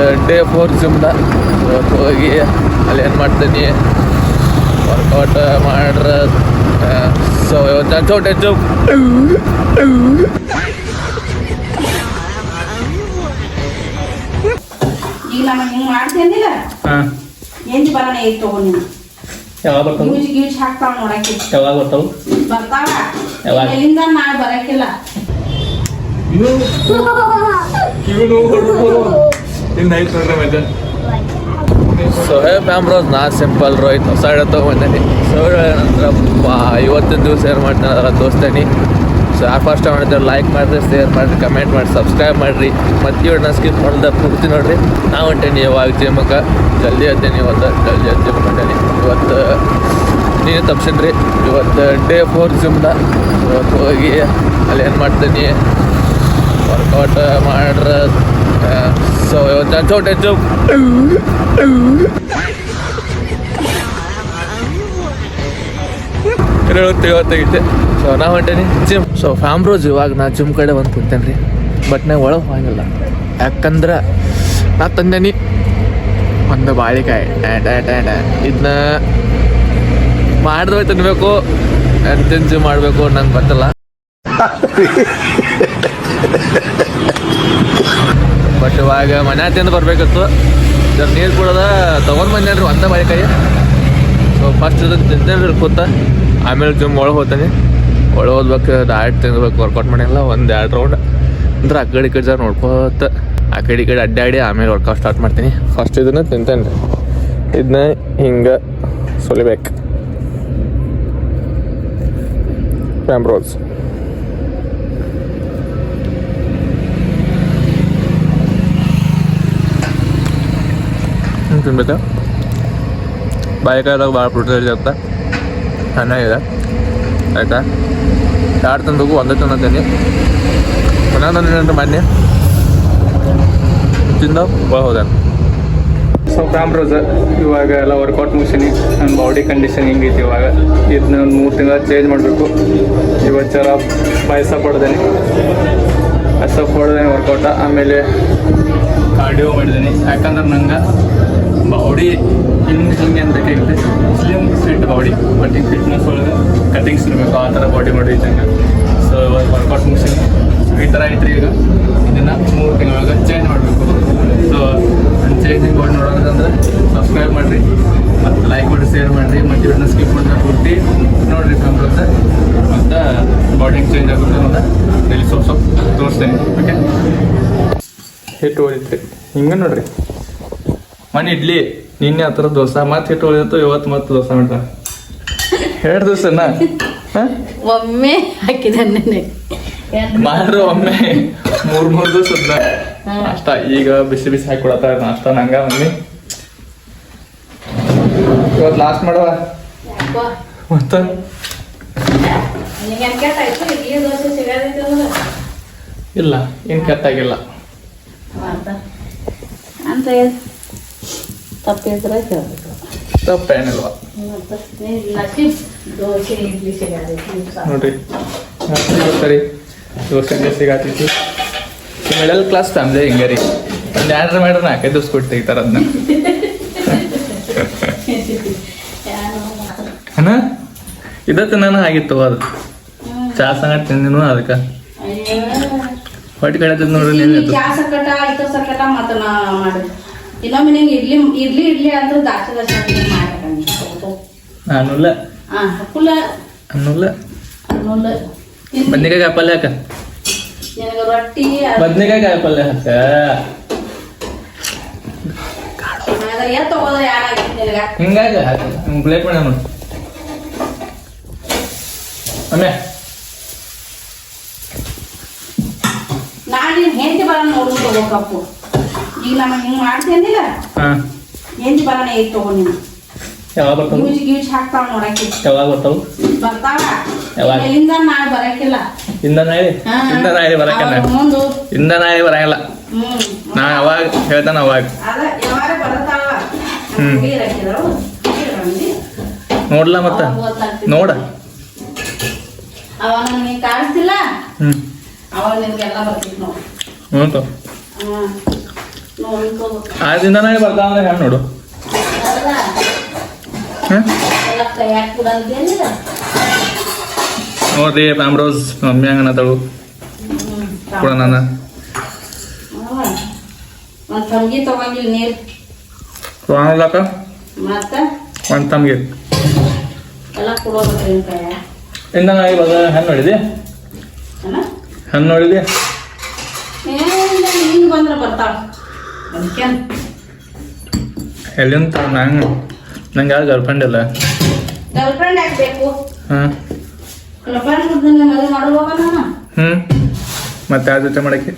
ಇವತ್ತು day four ಜಿಮ್ನ ಇವತ್ತು ಹೋಗಿ ಅಲ್ಲಿ ಏನು ಮಾಡ್ತೀನಿ? ವರ್ಕೌಟ್ ಮಾಡ್ರ ಸೊ ಇವತ್ತು ನಾನು ಚೋಟೆ ನೀನು ಯಾವಾಗ ಬರ್ತಾವು? ಯಾವಾಗ ಬರ್ತಾವು? ಬರ್ತಾವ? ಯಾವಾಗ? ಎಲ್ಲಿಂದ ನಾಳೆ ಬರಕಿಲ್ಲ. ಸೋಹೇಬ್ ಆಮ್ರೋಸ್ ನಾ ಸಿಂಪಲ್ ರೋಹಿತ್. ಹೊಸ ಹಿಡ ತೊಗೊಂಬಂದೇನಿ ಸೊ ನಂತರ ಇವತ್ತಿನ ದಿವಸ ಏನು ಮಾಡ್ತಾನೆ ಅದರ ತೋರಿಸ್ತೇನೆ. ಸೊ ಯಾರು ಫಸ್ಟ್ ಮಾಡಿದ್ರೆ ಲೈಕ್ ಮಾಡಿರಿ ಶೇರ್ ಮಾಡಿರಿ ಕಮೆಂಟ್ ಮಾಡಿ ಸಬ್ಸ್ಕ್ರೈಬ್ ಮಾಡಿರಿ. ಮತ್ತೆ ಇವನ್ನ ಸ್ಕಿಪ್ ಮಾಡ್ದೆ ಪೂರ್ತಿ ನೋಡಿರಿ. ನಾ ಹೊಂಟೇನಿ ಯಾವಾಗ ಜಿಮ್ಮಕ್ಕೆ ಜಲ್ದಿ ಹತ್ತೇನಿ ಇವತ್ತು, ಜಲ್ದಿ ಜಿಮ್ ಹೊಂಟೇನಿ. ಇವತ್ತು, ನೀನು ತಪ್ಸಿನ್ರಿ ಇವತ್ತು ಡೇ ಫೋರ್ ಜಿಮ್ದ ಇವತ್ತು ಹೋಗಿ ಅಲ್ಲಿ ಏನು ಮಾಡ್ತೀನಿ? ವರ್ಕೌಟ್ ಮಾಡ್ರ ಸೊ ಚೋಟೆ ಹೇಳುತ್ತೆ ಇವತ್ತಾಗಿತ್ತೆ ಸೊ ನಾ ಹೊಂಟೇನಿ. ಜಿಮ್. ಸೊ ಫ್ಯಾಮ್ರೋಸ್ ಇವಾಗ ನಾ ಜಿಮ್ ಕಡೆ ಬಂದು ಕುಂತೇನೆ ರೀ. ಬಟ್ ನಾ ಒಳಗೆ ಹೋಗಂಗಿಲ್ಲ. ಯಾಕಂದ್ರೆ ನಾ ತಂದೇನಿ ಒಂದು ಬಾಳಿಕಾಯಿ. ಇದನ್ನ ಮಾಡಿದ್ರೆ ತಿನ್ಬೇಕು ಜಿಮ್ ಮಾಡಬೇಕು ನಂಗೆ ಗೊತ್ತಿಲ್ಲ. ಬಟ್ ಇವಾಗ ಮನೆ ತಿಂದು ಬರಬೇಕಿತ್ತು. ಜರ ನೀರು ಕುಡೋದ ತೊಗೊಂಡು ಬಂದೇನ್ರಿ ಒಂದ ಕೈ. ಸೊ ಫಸ್ಟ್ ಇದನ್ನು ತಿಂತೇನೆ ಕೂತ ಆಮೇಲೆ ಜಿಮ್ ಒಳಗೆ ಹೋಗ್ತಾನೆ. ಒಳಗೆ ಹೋದ್ಬೇಕು ಡಾಯ್ಟ್ ತಿನ್ಬೇಕು ವರ್ಕೌಟ್ ಮಾಡಿಲ್ಲ ಒಂದು ಎರಡು ರೌಂಡ್ ಅಂದ್ರೆ ಆ ಕಡೆ ಈ ಕಡೆ ಜರ ನೋಡ್ಕೋತ, ಆ ಕಡೆ ಈ ಕಡೆ ಅಡ್ಡಾಡಿ ಆಮೇಲೆ ವರ್ಕೌಟ್ ಸ್ಟಾರ್ಟ್ ಮಾಡ್ತೀನಿ. ಫಸ್ಟ್ ಇದನ್ನು ತಿಂತೇನೆ. ರೀ ಇದನ್ನ ಹಿಂಗೆ ಸುಲಿಬೇಕು. ಪ್ಯಾಂಬ್ರೋಸ್ ಹಿಂಗೆ ತಿನ್ಬೇಕಾ ಬಾಯಿಕಾಯ್ದಾಗ ಭಾಳ ಪ್ರೋಟೀನ್ ಇರುತ್ತೆ ಚೆನ್ನಾಗಿದೆ. ಆಯಿತಾ? ಎರಡು ತಂದಕ್ಕೂ ಒಂದೇ ತಂದಂತೀನಿ ಚೆನ್ನಾಗಿ ಮೊನ್ನೆ ತಿಂದ ಹೋದ. ಸೊ ಕ್ಯಾಮ್ರೋಸ್ ಇವಾಗ ಎಲ್ಲ ವರ್ಕೌಟ್ ಮುಗಿಸಿನಿ. ನನ್ನ ಬಾಡಿ ಕಂಡೀಷನ್ ಹಿಂಗೈತಿ ಇವಾಗ? ಇದನ್ನ ಒಂದು ಮೂರು ತಿಂಗಳ ಚೇಂಜ್ ಮಾಡಬೇಕು. ಇವತ್ತು ಜರ ಪಾಯಸ ಪಡ್ದೇನೆ. ಪಾಯಸ ಪಡ್ದೇನೆ ವರ್ಕೌಟ ಆಮೇಲೆ ಕಾರ್ಡಿಯೋ ಮಾಡಿದ್ದೀನಿ ಯಾಕಂದ್ರೆ ನಂಗೆ ಬಾಡಿ ಹಿಂಗೆ ಹಿಂಗೆ ಅಂತ ಕೇಳಿದ್ರೆ ಸ್ಲಿಮ್ ಫಿಟ್ ಬಾಡಿ ಬಟ್ ಈಗ ಫಿಟ್ನೆಸ್ ಒಳಗೆ ಕಟಿಂಗ್ಸ್ ಇರಬೇಕು, ಆ ಥರ ಬಾಡಿ ಮಾಡಿ ಇದ್ದಂಗೆ. ಸೊ ಇವಾಗ ವರ್ಕೌಟ್ ಮುಗಿಸಿನಿ ಈ ಥರ ಐತ್ರಿ ಈಗ. ಇದನ್ನು ಮೂರು ತಿಂಗಳೊಳಗೆ ಚೇಂಜ್ ಮಾಡಬೇಕು. ಸೊ ಚೇಂಜಿಂಗ್ ಬಾಡಿ ನೋಡೋದಂದ್ರೆ ಸಬ್ಸ್ಕ್ರೈಬ್ ಮಾಡಿರಿ. ಮತ್ತು ಲೈಕ್ ಮಾಡಿ ಶೇರ್ ಮಾಡಿರಿ. ಮತ್ತು ಇವನ್ನ ಸ್ಕಿಪ್ ಮಾಡಿದ್ರೆ ಕೊಟ್ಟು ನೋಡಿರಿ ಕಂಪ್ಯೂಟರ್ ಮತ್ತು ಬಾಡಿ ಚೇಂಜ್ ಆಗುತ್ತೆ ಅಂತ ಡೈಲಿ ಸ್ವಲ್ಪ ಸ್ವಲ್ಪ ತೋರಿಸ್ತೇನೆ. ಓಕೆ ಹಿಟ್ಟು ಹೊಡಿತ್ರಿ ಹಿಂಗೆ ನೋಡ್ರಿ. ಮನೆ ಇಡ್ಲಿ ನಿನ್ನೆ ಹತ್ರ ದೋಸೆ ಮತ್ತೆ ಹಿಟ್ಟು ಉಳಿದಿತ್ತು ಇವತ್ತು ಮತ್ತೆ ದೋಸೆ ಮಾಡ ಎರಡು ದಿವಸನ ಹಾಂ? ಒಮ್ಮೆ ಹಾಕಿದ ನೆನೆ ಮಾಡ್ರು ಒಮ್ಮೆ. ಮೂರ್ ಮೂರ್ ದಿವಸ ನಾಷ್ಟ ಈಗ ಬಿಸಿ ಬಿಸಿ ಹಾಕಿ ಕೊಡತ್ತಾರ ನಾಷ್ಟ ನಂಗ ಮಮ್ಮಿ. ಇವತ್ತು ಲಾಸ್ಟ್ ಮಾಡುವ ಮತ್ತ? ಇಲ್ಲ ಏನ್ ಕೆಟ್ಟಾಗಿಲ್ಲ. ಅಂತ ಅಂತ ತಪ್ಪಿದ್ರೆ ಕೇಳಬೇಕು ತಪ್ಪೇನಿಲ್ವ ದೋಸೆ ಇಡ್ಲಿ ನೋಡ್ರಿ ಸರಿ ದೋಸೆ ಸಿಗಾತೈತಿ ಮಿಡಲ್ ಕ್ಲಾಸ್ ಫ್ಯಾಮಿಲಿ ಹಿಂಗೆ ರೀ. ಒಂದು ಎರಡು ಮಾಡ್ರೆ ನಾಲ್ಕೈದು ದಿವ್ಸ ಕೊಟ್ಟು ತೆಗಿತಾರ ಅದನ್ನ ಅಣ್ಣ ಇದಕ್ಕೆ ನಾನು ಆಗಿತ್ತು ಅದು. ಚಾ ಸಂಗ ತಿಂದಿನು ಅದಕ್ಕೆ. ಹೊಟ್ಟೆ ಕಡೆ ನೋಡ್ರಿ ನೀನು ಇನ್ನೊಮ್ಮೆ ನಿಂಗೆ ಇಡ್ಲಿ ಇಡ್ಲಿ ಇಡ್ಲಿ ಅಂತ ದಾಕ್ಷ ದರ್ಶನ ಬದನೆಕಾಯಿ ನಾನುಲ್ಲ ಹಾ ಹಕ್ಕುಲ ಅನ್ನುಲ್ಲ ಅನ್ನೋಲ್ಲ ಬದ್ನಿಕಾಯಿ ಕಾಯಿ ಪಲ್ಯ ಹಾಕ. ನಿನಗೆ ರೊಟ್ಟಿ ಬದ್ನಿಕಾಯಿ ಕಾಯಿ ಪಲ್ಯ ಹಾಕ ಹಿಂಗಾಗ ಹಾಕ. ಪ್ಲೇಟ್ ಮಾಡ ನಾನು ನಿನ್ ಹೆಂಡತಿ ಬರೋಣ ನೋಡು ತಗೋಕಪ್ಪು ಈಗ ನಾನು ಹಿಂಗ್ ಮಾಡ್ತೇನಿಲ್ಲ ಬರೋಣ ಐತ್ ತಗೋ ನೀನು? ಯಾವಾಗ ಬರ್ತಾವು? ಯೂಜ್ ಗೀಜ್ ಹಾಕ್ತಾವ ನೋಡಕ್ಕೆ ಯಾವಾಗ ಬರ್ತಾವು? ಬರ್ತಾವ? ಯಾವಾಗ? ಇಂದ ನಾಳೆ ಬರಕಿಲ್ಲ. ಇಂದ. ಇಂದ ಇಂದ ಬರಂಗಿಲ್ಲ ನಾ ಹೇಳ್ತಾನ ಅವಾಗ. ಹುಡುಗಿಯರಾಕಿದ್ರು ನೋಡ್ಲ ಮತ್ತ? ಅವಾಗ. ನೋಡ. ಅವಾಗ ನನಗೆ ಕಾಣಿಸ್ತಿಲ್ಲ. ಹ್ಮ್. ಅವಾಗ ನಿನ್ಗೆಲ್ಲ ಬರ್ತಿತ್ತು ನೋಡಿ. ಆ ದಿನನೇ ಬರ್ತಾವಂದ್ರೆ ಹೆಣ್ಣು ನೋಡು. ನೋಡ್ರಿ ಪ್ಯಾಮ್ರೋಸ್ ಮಮ್ಮಿ ಹಂಗನದಳು ಕೂಡ ನಾನು ಒಂದು ತಂಗಿ ತಗೊಂಗಿಲ್ಲ ನೀರು ಕೊಡೋಣಲ್ಲಕ್ಕ ಮತ್ತ ಒಂದು ತಮ್ಗೆ ಇನ್ನ ಇವಾಗ ಹೆಣ್ಣು ನೋಡಿದೆ? ಹೆಣ್ಣು ನೋಡಿದೆ ಬಂದ್ರೆ ಬರ್ತಾವ ಅದಕ್ಕೆ? ಎಲ್ಲಿಂತ ನಂಗೆ ನಂಗೆ ಯಾರು ಗರ್ಲ್ಫ್ರೆಂಡ್ ಇಲ್ಲ? ಗರ್ಲ್ಫ್ರೆಂಡ್ ಆಗ್ಬೇಕು ಹಾಂ. ಗರ್ಲ್ಫ್ರೆಂಡ್ ಮದುವೆ ಮಾಡುವಾಗ ನಾನು. ಹ್ಞೂ ಮತ್ತೆ ಯಾರ ಜೊತೆ ಮಾಡಕ್ಕೆ?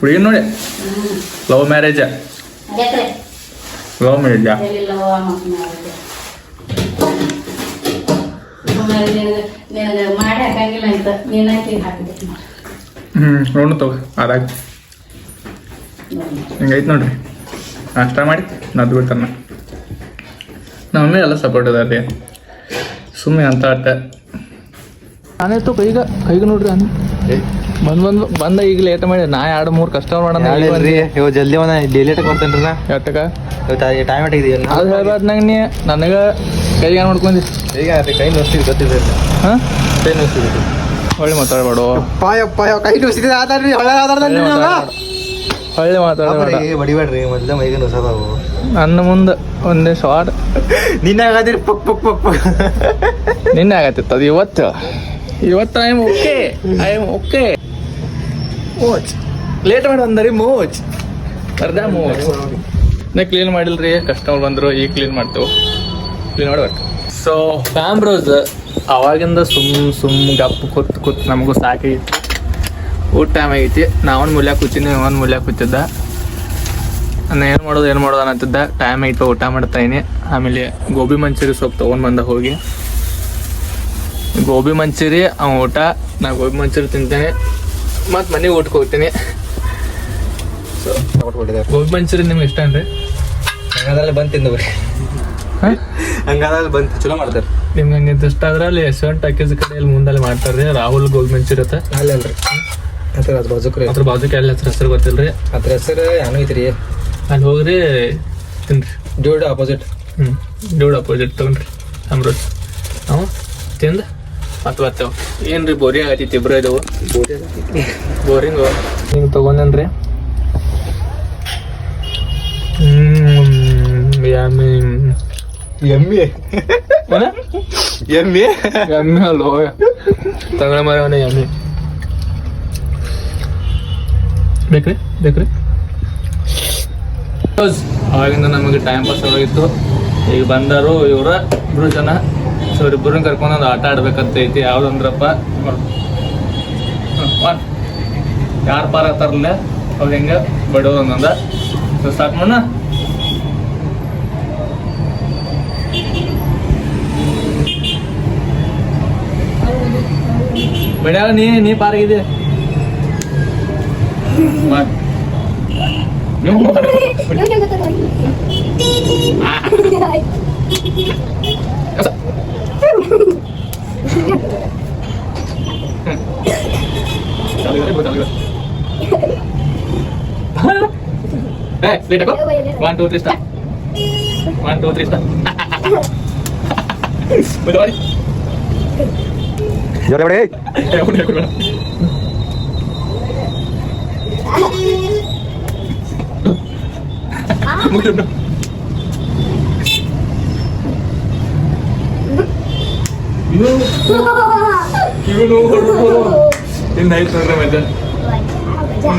ಹುಡುಗಿ ನೋಡಿ. ಲವ್ ಮ್ಯಾರೇಜ ಲವ್ ಮ್ಯಾರೇಜಾ ಹ್ಞೂ ನೋಡು. ತಗೋ ಅದಾಗ ಹಿಂಗೈತೆ ನೋಡ್ರಿ. ನಾಷ್ಟ ಮಾಡಿ ನದ್ದು ನಾ ನಮ್ಮ ಮಮ್ಮಿ ಎಲ್ಲ ಸಪೋರ್ಟ್ ಇದಾರೆ ರೀ ಸುಮ್ಮನೆ ಅಂತ ಅಟ್ಟ ನಾನೇತು ಕೈಗ ಕೈಗೆ ನೋಡ್ರಿ ಅನ್ನ ಬಂದ್ ಬಂದ್ ಬಂದ ಈಗ ಲೇಟ್ ಮಾಡಿ ನಾ ಎರಡು ಮೂರು ಕಸ್ಟಮರ್ ಮಾಡೋಣ ಇವ್ ಜಲ್ದಿ ಅವನ ಡೈಲಿ ಕೊಡ್ತೇನ್ರಿ ನಾ. ಎಟ್ಟಕ ಟೈಮ್ ಅದು ಹೇಳ್ಬಾರ್ದು ನಂಗೆ ನೀ ನನಗೆ ಕೈಗೆ ಮಾಡ್ಕೊಂಡಿ ಈಗ ಕೈ ನೋಡ್ತೀವಿ ಗೊತ್ತಿದೆ ಹಾಂ? ಕೈ ನುಸ್ತಿದ್ ಹೊಳ್ಳಿ ಮಾತಾಡ್ಬೇಡು. ಪಾಯಪ್ಪ ಕೈ ನುಸ್ತಿದ್ರೆ ಆತಾಡ್ರಿ ಹೊಳೆ ಆತಾಡ್ರಿ ಹೊಳ್ಳಿ ಮಾತಾಡಿ ಬಡಿಬೇಡ್ರಿ ಮೊದ್ಲ ಮೈಗೆ ನುಸದಾವು ನನ್ನ ಮುಂದೆ ಒಂದೇ ಶಾರ್ಟ್ ನಿನ್ನೆ ಆಗದಿರಿ ಪಕ್ ಪಕ್ ಪಕ್ ಪಕ್. ನಿನ್ನೆ ಆಗತ್ತಿತ್ತು ಅದು ಇವತ್ತು. ಇವತ್ತು I am okay I am okay ಮೋಚ್. Late ಮಾಡಿ ಅಂದರಿ ಮೋಚ್. ಅರ್ಧ ಮೋಚ್. ನಾ ಕ್ಲೀನ್ ಮಾಡಿಲ್ರಿ ಕಸ್ಟಮರ್ ಬಂದರು ಈಗ ಕ್ಲೀನ್ ಮಾಡ್ತೇವೆ. ಕ್ಲೀನ್ ಮಾಡ್ಬೇಕು. ಸೊ ಫ್ಯಾಮ್ರೋಸ್ ಅವಾಗಿಂದ ಸುಮ್ ಸುಮ್ ಗಪ್ ಕೂತ್ ಕೂತ್ ನಮಗೂ ಸಾಕೈತಿ ಊಟ ಟೈಮ್ ಆಗೈತಿ. ನಾವೊಂದು ಮೂಲ್ಯ ಕೂತೀನಿ ಒಂದು ಮೂಲ್ಯ ಕೂತಿದ್ದ. ನಾನು ಏನು ಮಾಡೋದು ಏನು ಮಾಡೋದು ಅನ್ನತ್ತಿದ್ದ. ಟೈಮ್ ಐತೆ ಊಟ ಮಾಡ್ತಾ ಇದೀನಿ ಆಮೇಲೆ ಗೋಬಿ ಮಂಚೂರಿ ಸ್ವಲ್ಪ ತೊಗೊಂಡು ಬಂದ ಹೋಗಿ. ಗೋಬಿ ಮಂಚೂರಿ ಅವ್ನು ಊಟ. ನಾ ಗೋಬಿ ಮಂಚೂರಿ ತಿಂತೇನೆ. ಮತ್ತು ಮನೆಗೆ ಊಟಕ್ಕೆ ಹೋಗ್ತೀನಿ. ಸೊ ಗೋಬಿ ಮಂಚೂರಿ ನಿಮ್ಗೆ ಇಷ್ಟ ಅನ್ರಿ ಹಂಗಾದ್ರಲ್ಲಿ ಬಂದು ತಿಂದು ಬರ್ರಿ ಹಂಗಾದ್ರಲ್ಲಿ ಬಂದು ಚಲೋ ಮಾಡ್ತಾರೆ. ನಿಮ್ಗೆ ಹಂಗೆ ಇಷ್ಟ ಆದ್ರೆ ಅಲ್ಲಿ ಯಶವಂತ ಕಡೆ ಇಲ್ಲಿ ಮುಂದಲ್ಲಿ ಮಾಡ್ತಾರೆ ರಾಹುಲ್ ಗೋಬಿ ಮಂಚೂರಿ ಅಂತ. ಅಲ್ಲ ಅಲ್ರಿ ಅದ್ರ ಅದ್ರ ಬಾಜುಕ್ರಿ ಅದ್ರ ಬಾಜುಕ್ ಎಲ್ಲ ಹತ್ರ ಹೆಸರು ಗೊತ್ತಿಲ್ರಿ? ಅದ್ರ ಹೆಸರು ಏನೋ ಐತ್ರಿ. ಅಲ್ಲಿ ಹೋಗ್ರಿ ತಿನ್ರಿ. ಡ್ಯೂಡ್ ಅಪೋಸಿಟ್ ಹ್ಞೂ ಡ್ಯೂಡ್ ಅಪೋಸಿಟ್ ತಗೊಂಡ್ರಿ ಅಮೃತ್. ನಾವು ತಿಂದು ಮತ್ತೆ ಬರ್ತೇವೆ. ಏನು ರೀ ಬೋರಿಂಗ್ ಆಗತ್ತೈತಿ ಇಬ್ಬರು ಇದಾವು ಬೋರಿಂಗ್ ಹಿಂಗೆ ತೊಗೊಂಡೇನ್ರಿ. ಹ್ಞೂ ಯಮ್ಮಿ ಎಮ್ಮಿ. ಏನ? ಎಮ್ಮಿ. ಯಮ್ಮಿ ಅಲ್ಲೋ. ತಗೊಳ ಮರ ಯಮ್ಮಿ ಬೇಕ್ರಿ ಬೇಕ್ರಿ. ಅವಾಗಿಂದ ನಮಗೆ ಟೈಮ್ ಪಾಸ್ ಆಗೋಗಿತ್ತು. ಈಗ ಬಂದರು ಇವ್ರ ಇಬ್ರು ಜನ ಸೊ ಇಬ್ಬರನ್ನ ಕರ್ಕೊಂಡು ಒಂದು ಆಟ ಆಡ್ಬೇಕಂತ ಐತಿ. ಯಾವ್ದಂದ್ರಪ್ಪ ಯಾರು ಪಾರ ತರಲ್ಲ ಅವ್ರು ಹೆಂಗೆ? ಬಡೋದು ಒಂದೊಂದ ಸೊ ಸ್ಟಾರ್ಟ್ ಮಾಡೋಣ. ಬೆಳ್ಯಾಗ ನೀ ನೀ ಪಾರಾಗಿದೆ ಮಾಡ್. ನೀವು ಮಾಡ್. ಕಸ. ತಲೆಗೆ ಬಾ, ತಲೆಗೆ ಬಾ. ಏ, ಲೇಟ್ ಹಾಕು. One, two, three, start. One, two, three, start. ಮುಂದೆ ಮಾಡಿ. ಜೋರ ಬಿಡಿ ಏ, ಮುಂದೆ ಹಾಕು ಬೇಡ. ಮುಂದೆ ಬಿಡು. ಇವನು ಇನ್ನು ಐದು ನೋಡ್ರಿ ಮಜಾ ಇನ್ನು ಐದು ನೋಡ್ರಿ ಮಜಾ ಇಲ್ಲಿ ಬಿಡಿ ಕಿವಿ ಬಿಡಿ ಬಿಡಿ ಕಿವಿ ತುಸ್ಕೊಂಡು ಕಡಿಮೆ ಅಲ್ಲೇ Uminom na. No! Kibulo ko rin mo. Yung night tour naman dyan. Yung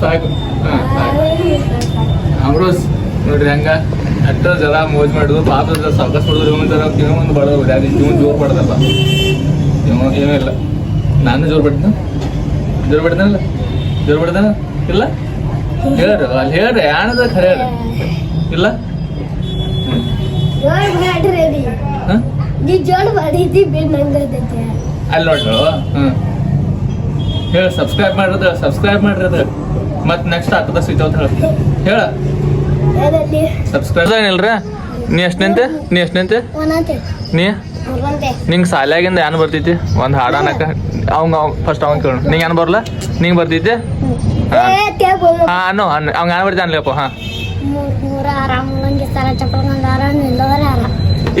ಸಾಕು. ಹಾಂ ಸಾಕು. ಅಮ್ರೋಸ್ ನೋಡ್ರಿ ಹಂಗ ಅಟ್ಟ ಜರ ಮೋಜ್ ಮಾಡುದು ಪಾಪ ಸಾಕಸ್ ಮಾಡಿದ್ರು ಇವನ್ ಜರ ಇವ ಒಂದು ಬಡದ ಯಾರು ಇವನ್ ಜೋರ್ ಬಡದಲ್ಲ ಇವನು ಏನೂ ಇಲ್ಲ. ನಾನು ಜೋರ್ ಬಡ್ದ ಜೋರ್ ಬಡ್ದನಲ್ಲ ಜೋರ್ ಬಡ್ದನ ಇಲ್ಲ? ಹೇಳ್ರಿ ಅಲ್ಲಿ ಹೇಳ್ರಿ. ಯಾಣದ ಖರೆ ಇಲ್ಲ? ಅಲ್ಲಿ ನೋಡ್ರು. ಹ್ಮ್. ಹೇಳ ಸಬ್ಸ್ಕ್ರೈಬ್ ಮಾಡ್ರದ ಸಬ್ಸ್ಕ್ರೈಬ್ ಮಾಡ್ರದ ಮತ್ತೆ ನೆಕ್ಸ್ಟ್ ಆಗ್ತದ ಸಿಗ್ತಾವ ಹೇಳ. ಹೇಳ. ಅದಲ್ಲಿ ಸಬ್ಸ್ಕ್ರೈಬ್ ಏನಿಲ್ರ ನೀ ಎಷ್ಟನಂತೆ ನೀ ಎಷ್ಟನಂತೆ ನೀ? ನಿಂಗೆ ಸಾಲ್ಯಾಗಿಂದ ಏನು ಬರ್ತೈತಿ? ಒಂದು ಹಾಡು ಅನ್ನಕ. ಅವಂಗ ಫಸ್ಟ್ ಅವಂಗ ಕೇಳೋಣ. ನಿಂಗೆ ಏನು ಬರಲ್ಲ ನಿಂಗೆ ಬರ್ತೈತಿ? ಹಾಂ. ಅನ್ನು ಅವಂಗ ಏನು ಬರ್ತಾನೆ ಅನ್ಲಪ್ಪ ಹಾಂ.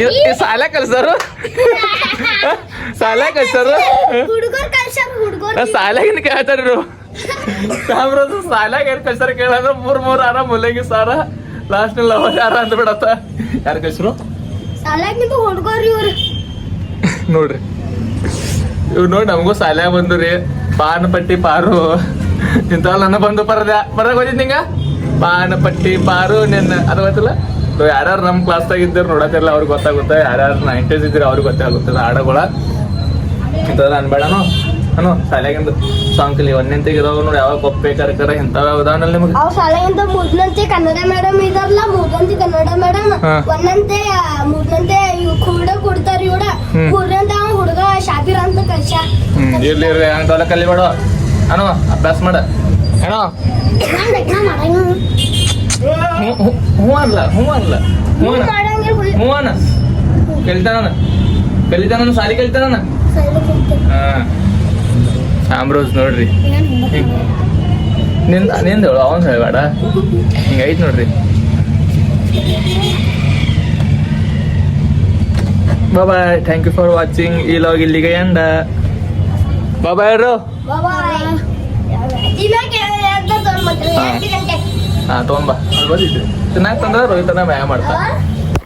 ಇದು ಸಾಲ ಕಲ್ಸರು? ಸಾಲ ಕಲ್ಸರು? ಸಾಲಾಗಿಂದ ಕೇಳ್ತಾರ ಕ್ಯಾಮ್ರದು ಸಾಲಾಗ ಯಾರು ಕಳ್ಸಾರ ಕೇಳಂದ್ರೆ ಮೂರ್ ಮೂರ್ ಆರ ಮುಲ್ಲಂಗಿ ಸಾರ ಲಾಸ್ಟ್ ಲವ್ ಯಾರ ಅಂತ ಬಿಡತ್ತ. ಯಾರು ಕಳ್ಸರು? ನೋಡ್ರಿ. ಇವ್ ನೋಡಿ ನಮಗೂ ಸಾಲ್ಯಾಗ ಬಂದು ರೀ ಪಾನ್ ಪಟ್ಟಿ ಪಾರು. ಇಂಥವೆಲ್ಲ ನನ್ನ ಬಂದು ಪರದ ಪರದಾಗ ಹೋಗಿದ್ ನಿಂಗ? ಪಾನ್ ಪಟ್ಟಿ ಪಾರು ನಿನ್ನ ಅದು ಗೊತ್ತಿಲ್ಲ? ಯಾರ್ಯಾರು ನಮ್ಮ ಕ್ಲಾಸ್ದಾಗ ಇದ್ದರು ನೋಡತ್ತಿರಲ್ಲ ಅವ್ರಿಗೆ ಗೊತ್ತಾಗುತ್ತೆ. ಯಾರ್ಯಾರು ನೈಂಟೀಸ್ ಇದ್ದೀರಿ ಅವ್ರಿಗೆ ಗೊತ್ತಾಗುತ್ತಿಲ್ಲ ಹಾಡಗಳ. ನನ್ ಅನ್ಬೇಡನು? ಅನು ಶಾಲೆಗಿಂದ ಸಾಂಗ್ ಕಲಿ ಇದಾವ ನೋಡಿ ಯಾವಾಗ ಕೊಪ್ಪೆ ಕರ್ಕರ ಇಂಥವ ಉದಾಹರಣೆ ನಿಮಗೆ? ಅವ್ ಶಾಲೆಗಿಂತ ಮೂರ್ನಂತೆ ಕನ್ನಡ ಮೇಡಮ್ ಇದಾರಲ್ಲ ಮೂರ್ನಂತೆ ಕನ್ನಡ ಮೇಡಮ್. ಒಂದಂತೆ ಮೂರ್ನಂತೆ ಕೂಡ ಕೊಡ್ತಾರ ಇವಡ. ಮೂರ್ನಂತೆ ಅವ ಹುಡುಗ ಶಾಕಿರ್ ಅಂತ ಕಳ್ಸ ಇರ್ಲಿ ಇರ್ಲಿ ಅಂಥವೆಲ್ಲ ಕಲಿಬೇಡ. ಅನು ಅಭ್ಯಾಸ ಮಾಡ. ಏನೋ ಹ್ಞೂ ಅಲ್ಲ ಹ್ಞೂ ಅಲ್ಲ ಹ್ಞೂ ಅನ್ನ ಕಲಿತಾನ ಕಲಿತಾನ ಸಾಲಿ ಕಲಿತಾನ ಹಾಂ. ಆಮ್ರೋಸ್ ನೋಡ್ರಿ. ನಿಂದ ನಿಂದ ಹೇಳು ಅವನ್ ಹೇಳ್ಬೇಡ ಹಿಂಗೆ ಐತ್ ನೋಡ್ರಿ. Bye thank you for watching ಈ ಲಾಗ್ ಇಲ್ಲಿಗೆ ಎಂದ ಬಾಯ್ ಯಾರು ಹಾಂ. ತೊಗೊಂಬ ಅಲ್ಲಿ ಬಂದಿದ್ದೆ ಚೆನ್ನಾಗಿ ತಂದ್ರೆ ರೋಹಿತನ ವ್ಯಾಯಾಮ ಮಾಡ್ತಾ.